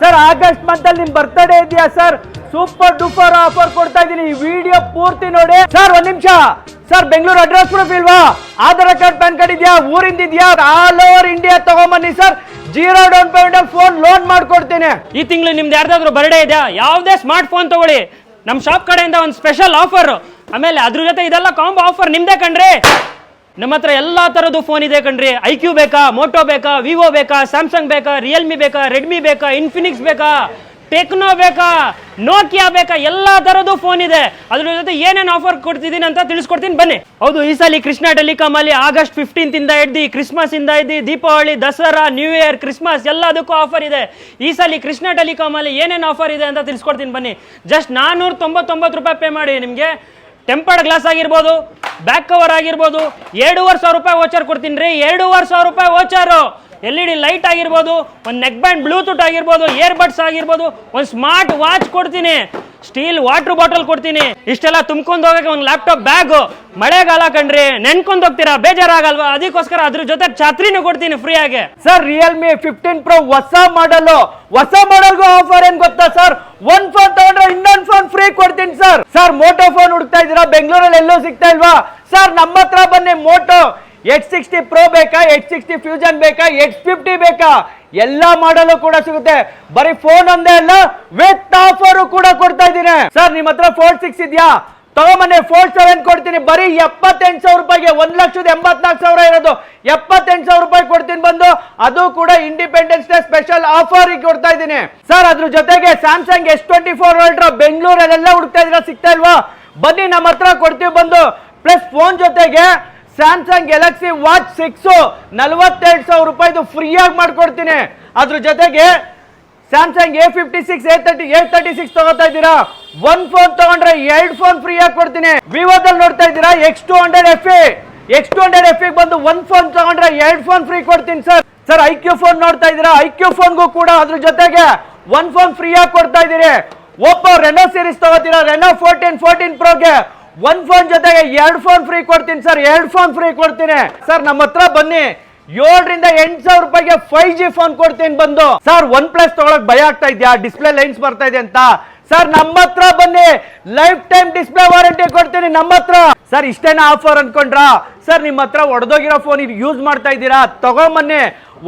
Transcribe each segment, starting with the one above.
Sir August month ಅಲ್ಲಿ ನಿಮ್ birthday ಇದೆಯಾ ಸರ್ ಸೂಪರ್ ಡೂಪರ್ ಆಫರ್ ಕೊಡ್ತಾ ಇದೀನಿ ಈ ವಿಡಿಯೋ ಪೂರ್ತಿ ನೋಡಿ. ಸರ್ ಒಂದ್ ನಿಮಿಷ. ಸರ್ ಬೆಂಗಳೂರು ಅಡ್ರೆಸ್ ಪ್ರೂಫ್ ಇಲ್ವಾ? ಆಧಾರ್ ಕಾರ್ಡ್ ಪ್ಯಾನ್ ಕಾರ್ಡ್ ಇದೆಯಾ? ಊರಿಂದ ಇದೆಯಾ all over India ತಗೊಂಬನ್ನಿ sir zero down payment phone loan ಮಾಡ್ಕೊಡ್ತೀನಿ. ಈ ತಿಂಗಳು ನಿಮ್ದು ಯಾರ್ದಾದ್ರು ಬರ್ಡೇ ಇದೆಯಾ? ಯಾವುದೇ ಸ್ಮಾರ್ಟ್ ಫೋನ್ ತಗೊಳ್ಳಿ. ನಮ್ಮ ಶಾಪ್ ಕಡೆಯಿಂದ ಒಂದು ಸ್ಪೆಷಲ್ ಆಫರ್ ಆಮೇಲೆ ಅದ್ರ ಜೊತೆ ಇದೆಲ್ಲ ಕಾಂಬೋ ಆಫರ್ ನಿಮ್ದೇ ಕಣ್ರಿ. ನಮ್ಮ ಹತ್ರ ಎಲ್ಲ ಥರದ್ದು ಫೋನ್ ಇದೆ ಕಣ್ರಿ. ಐ ಕ್ಯೂ ಬೇಕಾ ಮೋಟೋ ಬೇಕಾ ವಿವೋ ಬೇಕಾ ಸ್ಯಾಮ್ಸಂಗ್ ಬೇಕಾ ರಿಯಲ್ಮಿ ಬೇಕಾ ರೆಡ್ಮಿ ಬೇಕಾ ಇನ್ಫಿನಿಕ್ಸ್ ಬೇಕಾ ಟೆಕ್ನೋ ಬೇಕಾ ನೋಕಿಯಾ ಬೇಕಾ, ಎಲ್ಲ ಥರದ್ದು ಫೋನ್ ಇದೆ. ಅದ್ರ ಜೊತೆ ಏನೇನು ಆಫರ್ ಕೊಡ್ತಿದ್ದೀನಿ ಅಂತ ತಿಳಿಸ್ಕೊಡ್ತೀನಿ. ಬನ್ನಿ. ಹೌದು, ಈ ಸಲ ಕೃಷ್ಣ ಟೆಲಿಕಾಮ್ ಅಲ್ಲಿ ಆಗಸ್ಟ್ ಫಿಫ್ಟೀನ್ತ್ ಇಂದ ಹಿಡ್ದು ಕ್ರಿಸ್ಮಸ್ ಇಂದ ಹಿಡ್ದು Deepavali, Dasara new year Christmas ಎಲ್ಲದಕ್ಕೂ ಆಫರ್ ಇದೆ. ಈ ಸಲ ಕೃಷ್ಣ ಟೆಲಿಕಾಮ್ ಅಲ್ಲಿ ಏನೇನು ಆಫರ್ ಇದೆ ಅಂತ ತಿಳಿಸ್ಕೊಡ್ತೀನಿ. ಬನ್ನಿ. ಜಸ್ಟ್ ನಾನ್ನೂರ ತೊಂಬತ್ತೊಂಬತ್ತು ರೂಪಾಯಿ ಪೇ ಮಾಡಿ ನಿಮಗೆ. ಟೆಂಪರ್ಡ್ ಗ್ಲಾಸ್ ಆಗಿರ್ಬೋದು ಬ್ಯಾಕ್ ಕವರ್ ಆಗಿರ್ಬೋದು, ಎರಡೂವರೆ ಸಾವಿರ ರೂಪಾಯಿ ವೋಚರ್ ಕೊಡ್ತೀನಿ ರೀ, ಎರಡೂವರೆ ಸಾವಿರ ರೂಪಾಯಿ voucher L E D light ಆಗಿರ್ಬೋದು, ಒಂದು ನೆಕ್ ಬ್ಯಾಂಡ್ ಬ್ಲೂಟೂತ್ ಆಗಿರ್ಬೋದು ಇಯರ್ಬಡ್ಸ್ ಆಗಿರ್ಬೋದು, ಒಂದು ಸ್ಮಾರ್ಟ್ ವಾಚ್ ಕೊಡ್ತೀನಿ. ಸ್ಟೀಲ್ ವಾಟರ್ ಬಾಟಲ್ ಕೊಡ್ತೀನಿ. ಇಷ್ಟೆಲ್ಲ ತುಂಬ್ಕೊಂಡು ಹೋಗಕ್ಕೆ ಒಂದು ಲ್ಯಾಪ್ಟಾಪ್ ಬ್ಯಾಗು ಮಳೆಗಾಲ ಕಣ್ರಿ, ನೆನ್ಕೊಂಡು ಹೋಗ್ತೀರಾ? ಬೇಜಾರಾಗಲ್ವಾ? ಅದಕ್ಕೋಸ್ಕರ ಅದ್ರ ಜೊತೆ ಛಾತ್ರಿನೂ ಕೊಡ್ತೀನಿ ಫ್ರೀ ಆಗಿ. ಸರ್ ರಿಯಲ್ಮಿ ಫಿಫ್ಟೀನ್ ಪ್ರೊ ಹೊಸ ಮಾಡಲ್ ಹೊಸ ಮಾಡಲ್ಗೂ ಆಫರ್ ಏನ್ ಗೊತ್ತಾ ಸರ್ ಒನ್ ಫೋನ್ ಕೊಡ್ತೀನಿ ಸರ್ ಸರ್ ಮೋಟೋ ಫೋನ್ ಹುಡುಕ್ತಾ ಇದೀರಾ ಬೆಂಗಳೂರಲ್ಲಿ ಎಲ್ಲೂ ಸಿಗ್ತಾ ಇಲ್ವಾ? ಸರ್ ನಮ್ಮ ಹತ್ರ ಬನ್ನಿ ಮೋಟೋ ಎಚ್ ಸಿಕ್ಸ್ಟಿ ಪ್ರೋ ಬೇಕಾ? ಎಚ್ ಸಿಕ್ಸ್ಟಿ ಫ್ಯೂಜನ್ ಬೇಕಾ? ಎಕ್ಸ್ ಫಿಫ್ಟಿ ಬೇಕಾ? ಎಲ್ಲಾ ಮಾಡಲು ಕೂಡ ಸಿಗುತ್ತೆ. ಬರೀ ಫೋನ್ ಒಂದೇ ಅಲ್ಲ ವಿತ್ ಆಫರ್ ಕೂಡ ಕೊಡ್ತಾ ಇದ್ದೀನಿ. ಸರ್ ನಿಮ್ ಹತ್ರ ಫೋರ್ ಸಿಕ್ಸ್ ಇದೆಯಾ? ತಗೊಂಬನ್ನಿ ಫೋರ್ ಸೆವೆನ್ ಕೊಡ್ತೀನಿ? ಬರೀ ಎಪ್ಪತ್ತೆಂಟು ಸಾವಿರ ರೂಪಾಯಿಗೆ ಒಂದ್ ಲಕ್ಷದ ಎಂಬತ್ನಾಲ್ಕು ಸಾವಿರ ಇರೋದು. ಎಪ್ಪತ್ತೆಂಟು ಸಾವಿರ ರೂಪಾಯಿ ಕೊಡ್ತೀನಿ ಬಂದು. ಅದು ಕೂಡ ಇಂಡಿಪೆಂಡೆನ್ಸ್ ಡೇ ಸ್ಪೆಷಲ್ ಆಫರ್ ಕೊಡ್ತಾ ಇದ್ದೀನಿ. ಸರ್ ಅದ್ರ ಜೊತೆಗೆ Samsung S twenty four Ultra ಬೆಂಗಳೂರಲ್ಲೆಲ್ಲ ಹುಡುಕ್ತಾ ಇದ್ರ ಸಿಗ್ತಾ ಇಲ್ವಾ? ಬನ್ನಿ, ನಮ್ಮ ಹತ್ರ ಕೊಡ್ತೀವಿ ಬಂದು. ಪ್ಲಸ್ ಫೋನ್ ಜೊತೆಗೆ ಸ್ಯಾಮ್ಸಂಗ್ ಗ್ಯಾಲಕ್ಸಿ ವಾಚ್ ಸಿಕ್ಸ್ ನಲ್ವತ್ತೆರಡು ಸಾವಿರ ರೂಪಾಯಿದು ಫ್ರೀಯಾಗಿ ಮಾಡ್ಕೊಡ್ತೀನಿ. ಅದ್ರ ಜೊತೆಗೆ Samsung A fifty six A thirty A thirty six ತಗೋತಾ ಇದ್ದೀರಾ? ಒಂದ್ ಫೋನ್ ತಗೊಂಡ್ರೆ ಎರಡು ಫೋನ್ ಫ್ರೀ ಆಗಿ ಕೊಡ್ತೀನಿ. ವಿವೋದಲ್ಲಿ ನೋಡ್ತಾ ಇದ್ದೀರಾ? X two hundred F X two hundred F ಬಂದು ಒನ್ ಫೋನ್ ತಗೊಂಡ್ರೆ ಎರಡು ಫೋನ್ ಫ್ರೀ ಕೊಡ್ತೀನಿ sir sir I Q phone ನೋಡ್ತಾ ಇದ್ದೀರಾ? ಐ ಕ್ಯೂ ಫೋನ್ಗೂ ಕೂಡ ಅದ್ರ ಜೊತೆಗೆ ಒನ್ ಫೋನ್ ಫ್ರೀ ಆಗಿ ಕೊಡ್ತಾ ಇದ್ದೀರಿ. ಒಪ್ಪೋ ರೆನೋ ಸೀರೀಸ್ ತಗೋತೀರಾ? ರೆನೋ ಫೋರ್ಟೀನ್ ಫೋರ್ಟೀನ್ ಪ್ರೋಗೆ ಒನ್ ಫೋನ್ ಜೊತೆಗೆ ಎರಡು ಫೋನ್ ಫ್ರೀ ಕೊಡ್ತೀನಿ ಸರ್ ಎರಡು ಫೋನ್ ಫ್ರೀ ಕೊಡ್ತೀನಿ. ಸರ್ ನಮ್ಮ ಹತ್ರ ಬನ್ನಿ. ಏಳರಿಂದ ಎಂಟು ಸಾವಿರ ರೂಪಾಯಿಗೆ ಫೈವ್ ಜಿ ಫೋನ್ ಕೊಡ್ತೀನಿ ಬಂದು. ಸರ್ ಒನ್ ಪ್ಲಸ್ ತಗೊಳಕ್ ಭಯ ಆಗ್ತಾ ಇದೆಯಾ? ಡಿಸ್ಪ್ಲೇ ಲೈನ್ಸ್ ಬರ್ತಾ ಇದೆ ಅಂತ. ಸರ್ ನಮ್ಮ ಹತ್ರ ಬನ್ನಿ. ಲೈಫ್ ಟೈಮ್ ಡಿಸ್ಪ್ಲೇ ವಾರಂಟಿ ಕೊಡ್ತೀನಿ ನಮ್ಮ ಹತ್ರ ಸರ್, ಇಷ್ಟೇನ ಆಫರ್ ಅನ್ಕೊಂಡ್ರಾ? ಸರ್ ನಿಮ್ಮ ಹತ್ರ ಒಡೆದೋಗಿರೋ ಫೋನ್ ಇದು ಯೂಸ್ ಮಾಡ್ತಾ ಇದ್ದೀರಾ? ತಗೊಂಬನ್ನಿ.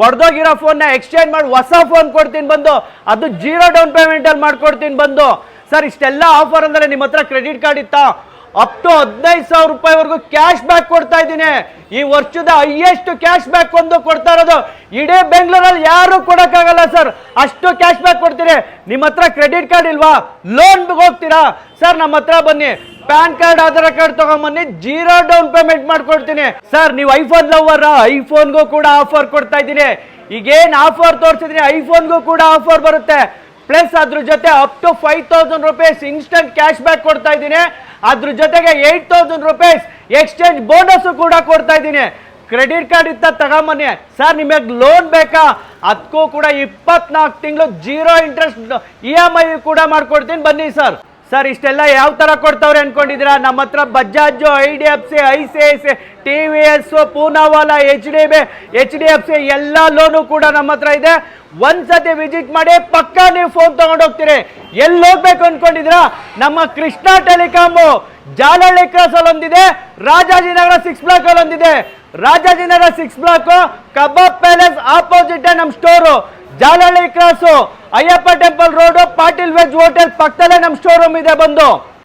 ಒಡೆದೋಗಿರೋ ಫೋನ್ನ ಎಕ್ಸ್ಚೇಂಜ್ ಮಾಡಿ ಹೊಸ ಫೋನ್ ಕೊಡ್ತೀನಿ ಬಂದು. ಅದು ಜೀರೋ ಡೌನ್ ಪೇಮೆಂಟ್ ಅಲ್ಲಿ ಮಾಡ್ಕೊಡ್ತೀನಿ ಬಂದು. ಸರ್, ಇಷ್ಟೆಲ್ಲ ಆಫರ್ ಅಂದ್ರೆ ನಿಮ್ಮ ಹತ್ರ ಕ್ರೆಡಿಟ್ ಕಾರ್ಡ್ ಇತ್ತಾ? ಅಪ್ ಟು ಹದಿನೈದು ಸಾವಿರ ರೂಪಾಯಿವರೆಗೂ ಕ್ಯಾಶ್ ಬ್ಯಾಕ್ ಕೊಡ್ತಾ ಇದ್ದೀನಿ. ಈ ವರ್ಷದ ಹೈಯೆಸ್ಟ್ ಕ್ಯಾಶ್ ಬ್ಯಾಕ್ ಒಂದು ಕೊಡ್ತಾ ಇರೋದು. ಇಡೀ ಬೆಂಗಳೂರಲ್ಲಿ ಯಾರು ಕೊಡೋಕ್ಕಾಗಲ್ಲ ಸರ್ ಅಷ್ಟು ಕ್ಯಾಶ್ ಬ್ಯಾಕ್ ಕೊಡ್ತೀನಿ ನಿಮ್ಮ ಹತ್ರ ಕ್ರೆಡಿಟ್ ಕಾರ್ಡ್ ಇಲ್ವಾ? ಲೋನ್ ಹೋಗ್ತೀರಾ? ಸರ್ ನಮ್ಮ ಹತ್ರ ಬನ್ನಿ. ಪ್ಯಾನ್ ಕಾರ್ಡ್ ಆಧಾರ್ ಕಾರ್ಡ್ ತಗೊಂಬನ್ನಿ. ಜೀರೋ ಡೌನ್ ಪೇಮೆಂಟ್ ಮಾಡ್ಕೊಡ್ತೀನಿ. ಸರ್ ನೀವು ಐಫೋನ್ ಲವರ್ ಐಫೋನ್ಗೂ ಕೂಡ ಆಫರ್ ಕೊಡ್ತಾ ಇದ್ದೀನಿ. ಈಗೇನು ಆಫರ್ ತೋರಿಸಿದ್ರಿ ಐಫೋನ್ಗೂ ಕೂಡ ಆಫರ್ ಬರುತ್ತೆ. ಪ್ಲಸ್ ಅದ್ರ ಜೊತೆ up to five thousand rupees instant cash back ಕೊಡ್ತಾ ಇದ್ದೀನಿ. ಅದ್ರ ಜೊತೆಗೆ eight thousand rupees exchange bonus ಕೂಡ ಕೊಡ್ತಾ ಇದ್ದೀನಿ. ಕ್ರೆಡಿಟ್ ಕಾರ್ಡ್ ಇತ್ತ ತಗೊಂಬನ್ನಿ. ಸರ್ ನಿಮಗೆ ಲೋನ್ ಬೇಕಾ? ಅದಕ್ಕೂ ಕೂಡ ಇಪ್ಪತ್ನಾಲ್ಕು ತಿಂಗಳು zero interest E M I ಕೂಡ ಮಾಡ್ಕೊಡ್ತೀನಿ. ಬನ್ನಿ ಸರ್ ಸರ್, ಇಷ್ಟೆಲ್ಲ ಯಾವ ಥರ ಕೊಡ್ತಾವ್ರೆ ಅನ್ಕೊಂಡಿದ್ದೀರಾ? ನಮ್ಮ ಹತ್ರ Bajaj I D F C, I C I C, T V S, Poonawalla, H D B, H D F C ಎಲ್ಲ ಲೋನು ಕೂಡ ನಮ್ಮ ಹತ್ರ ಇದೆ. ಒಂದ್ಸತಿ ವಿಸಿಟ್ ಮಾಡಿ ಪಕ್ಕ ನೀವು ಫೋನ್ ತಗೊಂಡೋಗ್ತೀರಿ ಎಲ್ಲಿ ಹೋಗ್ಬೇಕು ಅನ್ಕೊಂಡಿದ್ದೀರಾ? ನಮ್ಮ ಕೃಷ್ಣ ಟೆಲಿಕಾಮು ಜಾಲಹಳ್ಳಿ ಕ್ರಾಸ್ ಒಂದಿದೆ ರಾಜಾಜಿನಗರ ಸಿಕ್ಸ್ ಬ್ಲಾಕ್ ಒಂದಿದೆ Rajajinagar six block, kebab palace opposite ನಮ್ಮ store Jalahalli cross Ayyappa temple road Patil veg hotel ಪಕ್ಕದಲ್ಲೇ ನಮ್ಮ ಶೋರೂಮ್ ಇದೆ ಬಂದು.